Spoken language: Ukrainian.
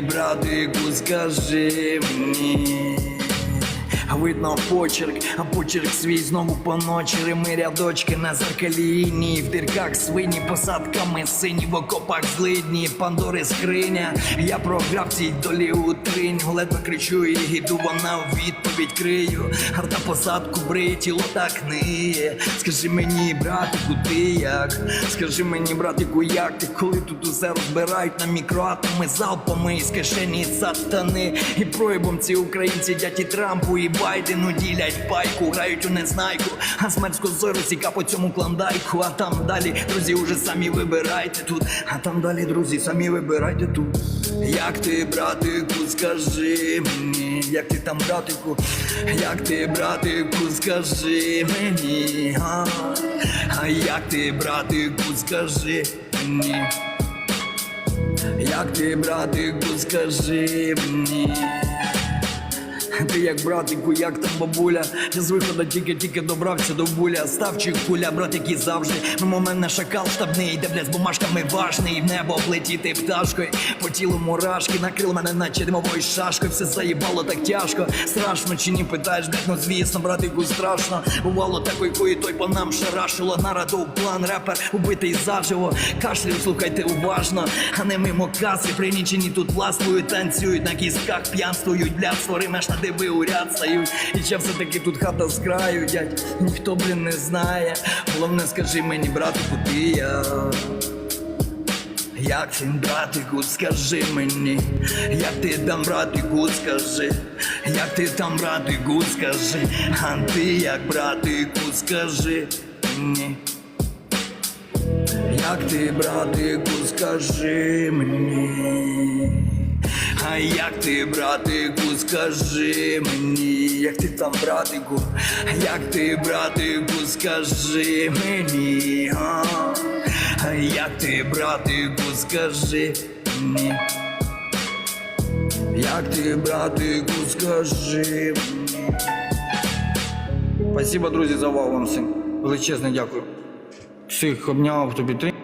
ти, братику, скажи мені. Видно почерк, а почерк свій знову поночили Ми рядочки на зеркаліні В дирках свині, посадками сині В окопах злидні, пандори скриня Я програв цій долі у тринь Ледве кричу і іду, вона у відповідь крию. Гарда посадку бриє, тіло так ниє Скажи мені, братику, ти як? Скажи мені, братику, як ти? Коли тут усе розбирають на мікроатоми Залпами із кишені сатани. І проїбом ці українці дяті Трампу і Байдену ділять пайку, грають у незнайку, а з козою розсіка по цьому клондайку. А там далі, друзі, уже самі вибирайте тут. А там далі, друзі, самі вибирайте тут. Як ти, братику, скажи мені, як ти там, братику, як ти, братику, скажи мені, а, а як ти, братику, скажи мені. Як ти, братику, скажи мені. Ти як братику, як там бабуля, я з виходу тільки-тільки добрався до буля. Ставчик куля, братик і завжди. У мене шакал штабний, де бля з бумажками важний. В небо облетіти пташкою, по тілу мурашки, накрил мене наче димовою шашкою. Все заїбало так тяжко. Страшно чи ні питаєш, блядь, ну звісно, братику, страшно. Бувало такої кої той по нам шарашило. Нарадов план, репер, убитий заживо. Кашлю, слухайте уважно, а не мимо каси. Принічені тут властвують, танцюють на кістках, п'янствують, блядь, створи меж на диви уряд стають. І ще все-таки тут хата з краю, дядь, ніхто, блін, не знає. Головне, скажи мені, братику, ти я. Як ти, братику, скажи мені, як ти там, братику, скажи, як ти там, братику, скажи, а ти як братику, скажи мені. Як ти, братику, скажи мені. А як ти, братику, скажи мені, як ти там, братику, як ти, братику, скажи мені, а, як ти, братику, скажи мені, як ти, братику, скажи мені. Спасибо, друзі, за увагу вам всім. Величезне дякую. Всіх обняв, хто підтримав.